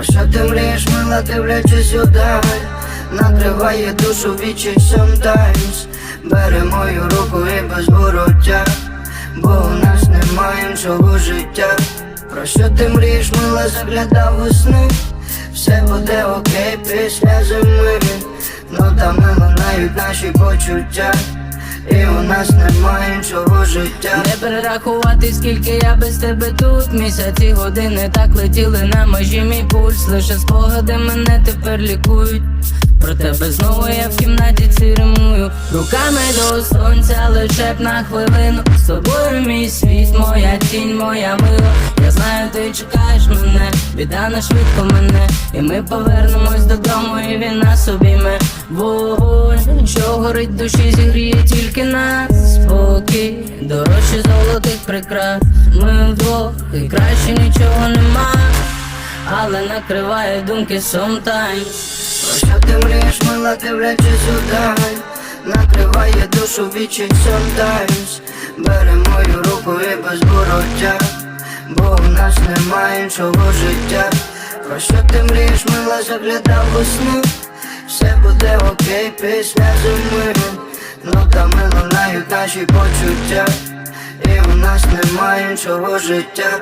Про що ти мрієш, мила, дивлячись удаль Накриває душу вічі sometimes. Бери мою руку і без вороття Бо у нас немає іншого життя. Про що ти мрієш, мила, заглядав у сни? Все буде окей після зими. Ну та ми лунають наші почуття І у нас немає іншого життя. Не перерахувати, скільки я без тебе тут. Місяці години так летіли на межі. Мій пульс Лише спогади мене тепер лікують. Про тебе знову я в кімнаті ціремую Руками до сонця лише б на хвилину. З тобою мій світ, моя тінь, моя мила Я знаю, ти чекаєш мене, біда не швидко мене. І ми повернемось додому, і він нас обійме Вогонь, що горить душі, зігріє тільки нас. Спокій, дорожче золотих прикрас. Ми вдвох, і краще нічого нема. Але накриває думки sometimes. Про що ти мрієш, мила, дивлячись удаль Накриває душу вічі sometimes. Бери мою руку і без вороття Бо у нас немає іншого життя. Про що ти мрієш, мила, заглядав у сни Все буде окей після зими. Ну та ми лунають наші почуття. І у нас немає іншого життя.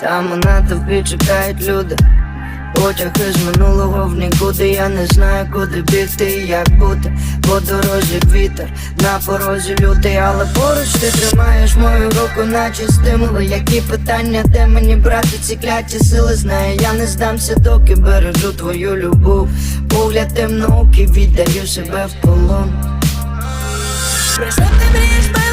Там на тобі чекають люди. Потяг із минулого в нікуди. Я не знаю, куди бігти як бути По дорозі вітер, на порозі лютий Але поруч ти тримаєш мою руку, наче стимули. Які питання, де мені брати ці кляті сили? Знає, я не здамся, доки бережу твою любов. Погляд темноокий, віддаю себе в полон. Що ти мрієш,